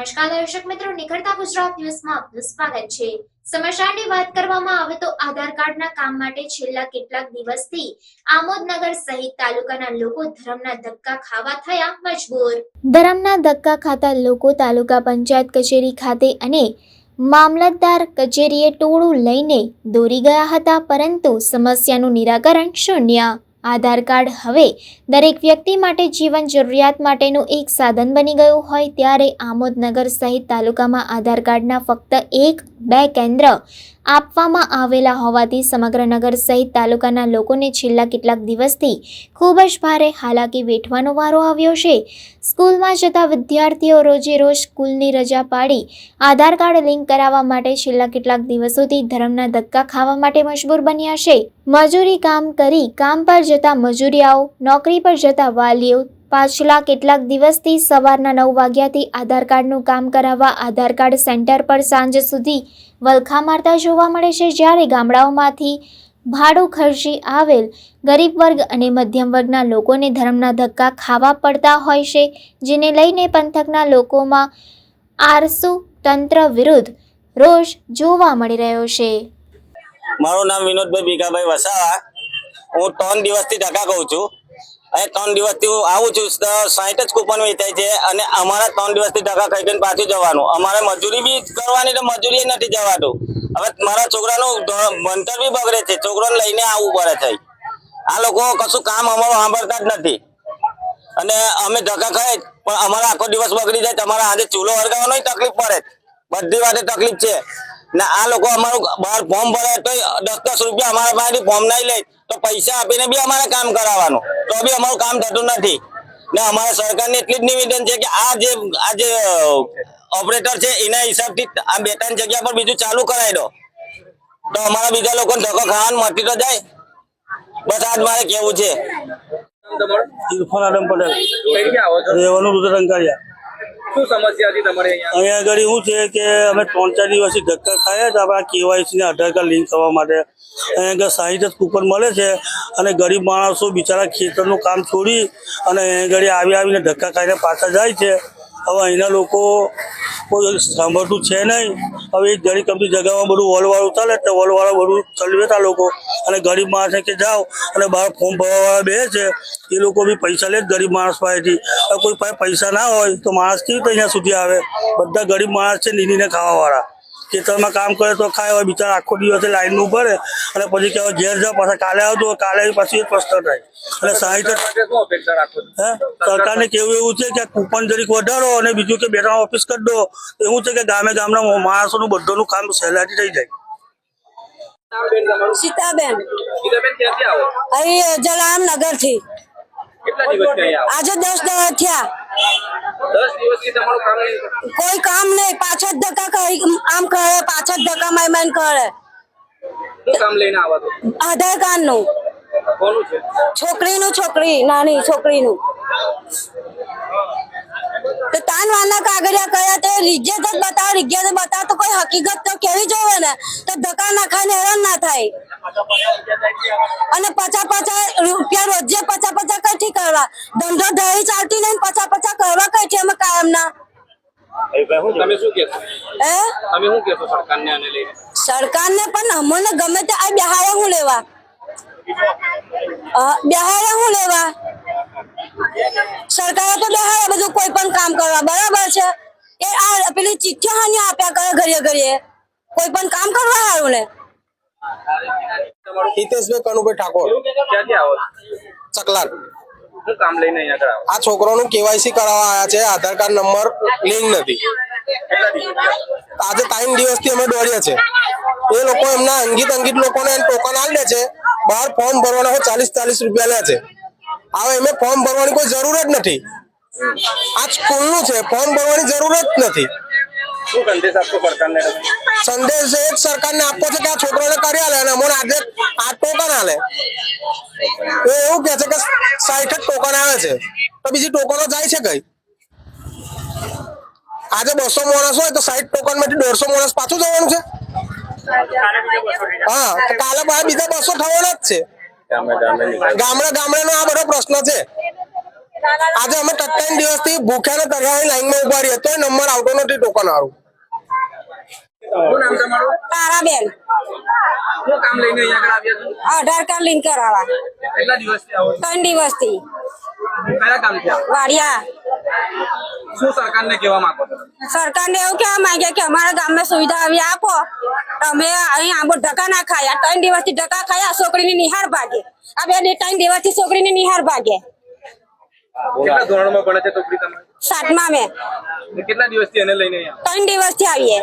નમસ્કાર, દર્શક મિત્રો, નિખરતા ગુજરાત ન્યૂઝમાં આપનું સ્વાગત છે. સમાચારની વાત કરવામાં આવે તો આધાર કાર્ડના કામ માટે છેલ્લા કેટલાક દિવસથી આમોદનગર સહિત તાલુકાના લોકો ધર્મના ધક્કા ખાવા થયા મજબૂર. ધરમના ધક્કા ખાતા લોકો તાલુકા પંચાયત કચેરી ખાતે અને મામલતદાર કચેરીએ ટોળું લઈને દોરી ગયા હતા, પરંતુ સમસ્યાનું નિરાકરણ શૂન્ય. આધાર કાર્ડ હવે દરેક વ્યક્તિ માટે જીવન જરૂરિયાત માટેનું એક સાધન બની ગયું હોય ત્યારે આમોદનગર સહિત તાલુકામાં આધાર કાર્ડના ફક્ત એક બે કેન્દ્ર આપવામાં આવેલા હોવાથી સમગ્ર નગર સહિત તાલુકાના લોકોને છેલ્લા કેટલાક દિવસથી ખૂબ જ ભારે હાલાકી વેઠવાનો વારો આવ્યો છે. સ્કૂલમાં જતા વિદ્યાર્થીઓ રોજે રોજ સ્કૂલની રજા પાડી, આધાર કાર્ડ લિંક કરાવવા માટે છેલ્લા કેટલાક દિવસોથી ધર્મના ધક્કા ખાવા માટે મજબૂર બન્યા છે. મજૂરી કામ કરી, કામ પર જતા મજૂરિયાઓ, નોકરી પર જતા વાલીઓ પાછલા કેટલાક દિવસથી સવારના નવ વાગ્યાથી આધાર કાર્ડનું કામ કરાવવા આધાર કાર્ડ સેન્ટર પર સાંજ સુધી વલખા મારતા જોવા મળે છે જ્યારે ગામડાઓમાંથી ભાડું ખર્ચી આવેલ ગરીબ વર્ગ અને મધ્યમ વર્ગના લોકોને ધર્મના ધક્કા ખાવા પડતા હોય છે, જેને લઈને પંથકના લોકોમાં આરસુ તંત્ર વિરુદ્ધ રોષ જોવા મળી રહ્યો છે. મારું નામ વિનોદભાઈ ભીખાભાઈ વસાવા. હું ત્રણ દિવસથી ધક્કા કહું છું. અને ત્રણ દિવસથી હું આવું છું. સાઠ જ કૂપન વેચાય છે અને અમારા ત્રણ દિવસથી ટકા ખાઈ પાછું જવાનું. અમારે મજૂરી બી કરવાની તો મજૂરી નથી જવાતું. હવે મારા છોકરાનું ભણતર બી બગડે છે. છોકરાને લઈને આવવું પડે છે. આ લોકો કશું કામ અમારું સાંભળતા જ નથી. અને અમે ધક્કા ખાય પણ અમારા આખો દિવસ બગડી જાય. તમારા આજે ચૂલો હરગાવવાનો તકલીફ પડે બધી વાતે તકલીફ છે. ને આ લોકો અમારું બહાર ફોર્મ ભરે તો દસ દસ રૂપિયા અમારા પાસેથી ફોર્મ નહીં લે, તો પૈસા આપીને બી અમારે કામ કરાવવાનું. તો બી અમારું કામ થતું નથી. ને અમારા સરકારને એટલી જ નિવેદન છે કે આ જે આ જે ઓપરેટર છે, એના હિસાબથી આ બે ત્રણ જગ્યા પર બીજું ચાલુ કરાવી દો. તો અમારા બીજા લોકોને ધક્કો ખાવાનું મટી તો જાય. બસ આજ મારે કેવું છે. રહેવાનું રુદ્ર શું સમસ્યા હતી તમારે અહીંયા? આગળ શું છે કે અમે ત્રણ ચાર દિવસથી ધક્કા ખાયા હતા આપણા કેવાયસી ને આધાર કાર્ડ લિંક કરવા માટે. અહીંયા આગળ સાહીઠ જ કૂપન મળે છે અને ગરીબ માણસો બિચારા ખેતરનું કામ છોડી અને અહીંયા આગળ આવી આવીને ધક્કા ખાઈને પાછા જાય છે. હવે અહીંના લોકો કોઈ સાંભળતું છે નહીં. હવે ઘડી કંપની જગામાં બધું વોલવાળું ચાલે તો વોલવાળા બધું ચલવેતા લોકો. અને ગરીબ માણસે કે જાઓ અને બહાર ફોર્મ ભરવાવાળા બે છે. એ લોકો બી પૈસા લે ગરીબ માણસ પાસેથી. કોઈ પાસે પૈસા ના હોય તો માણસ કેવી રીતે અહીંયા સુધી આવે? બધા ગરીબ માણસ છે નીનીને ખાવાવાળા. ખેતરમાં કામ કરે તો ખાય હવે બિચારા આખો દિવસે લાઈનનું ભરે અને પછી કહેવાય ઘેર જાઓ પાછા કાલે આવજો. કાલે આવી પાછી પ્રશ્ન થાય. અને સાહીઠ સરકારને કેવું એવું છે કે કૂપન જરીક વધારો અને બીજું કે બે ત્રણ ઓફિસ કરી દો. એવું છે કે ગામે ગામના માણસોનું બધાનું કામ સહેલાથી થઈ જાય. સીતાબેન. ગીતાબેન ક્યાંથી આવો? અહીં જલારામ નગરથી કેટલા આજે દસ દિવસ થયા. કોઈ કામ નહીં પાછળ જ ધક્કા આમ કરે પાછા જ ધક્કા માય મારી કરે. આધાર કાર્ડનું છોકરીનું છોકરી નાની છોકરીનું. તો તાન વાના કાગળિયા કર્યા તે રિજ્જત જ બતાવ રિજ્જત બતાવ તો કોઈ હકીકત તો કેવી જોવે ને? તો ધક્કા ના ખાઈને હેરાન ના થાય. અને તમે શું કહેશો સરકારને આને લઈને? સરકારને પણ અમને ગમે તે આ બિહારે હું લેવા. અ, બિહારે હું લેવા. સરકારે તો બિહારે બધું કોઈ પણ કામ કરવા. બરાબર છે? એ આ પેલી ચિઠ્ઠી હાની આપ્યા કરે ઘરે ઘરે કોઈ પણ કામ કરવા સારું ને. હિતેશભાઈ કનુભાઈ ઠાકોર. ક્યાંથી આવો છો? ચકલાર. શું કામ લઈને અહીંયા આ છોકરોનું કેવાયસી કરાવવા આવ્યા છે આધાર કાર્ડ નંબર લિંક નથી. આજે ત્રણ દિવસથી અમે દોડ્યા છે એ લોકો એમના અંગીત અંગીત લોકોને ટોકન આલી દે છે બહાર ફોર્મ ભરવાના હોય ચાલીસ ચાલીસ રૂપિયા લે છે. હવે એમને ફોર્મ ભરવાની કોઈ જરૂર જ નથી. આ સ્કૂલનું છે ફોર્મ ભરવાની જરૂર જ નથી. સંદેશ આપશો સરકાર ને એ સરકારને આપવો છે કે આ છોકરાને કરી આલે અને અમને આજે આ ટોકન આલે. એ એવું કે છે કે સાઠ જ ટોકન આવે છે. તો બીજી ટોકનો જાય છે કઈ? આજે બસો માણસ હોય તો સાઈઠ ટોકનમાંથી દોઢસો માણસ પાછું જવાનું છે? હા તો કાલે પાછા બીજા બસો થવાના જ છે. ગામડા ગામડા નો આ બધો પ્રશ્ન છે. આજે અમે ત્રણ દિવસથી ભૂખ્યા ને તરવાની લાઈનમાં ઊભા રહીએ તો નંબર આવતો નથી ટોકન વાળું. તારાબેન. લઈને આધાર કાર્ડ લિંક કરાવવા કેટલા દિવસથી આવો છો? ત્રણ દિવસથી. કયા વાડિયા. શું સરકારને કહેવા માંગો સરકારને એવું કહેવા માંગે કે અમારા ગામમાં સુવિધા આવી આપો. અમે અહીં આંબો ધક્કા ના ખાયા. ત્રણ દિવસથી ધક્કા ખાયા છોકરીની નિહાર ભાગે. આ બે ત્રણ દિવસથી છોકરીની નિહાર ભાગે. સાતમા મેં ને કેટલા દિવસથી એને લઈને ત્રણ દિવસથી આવીએ.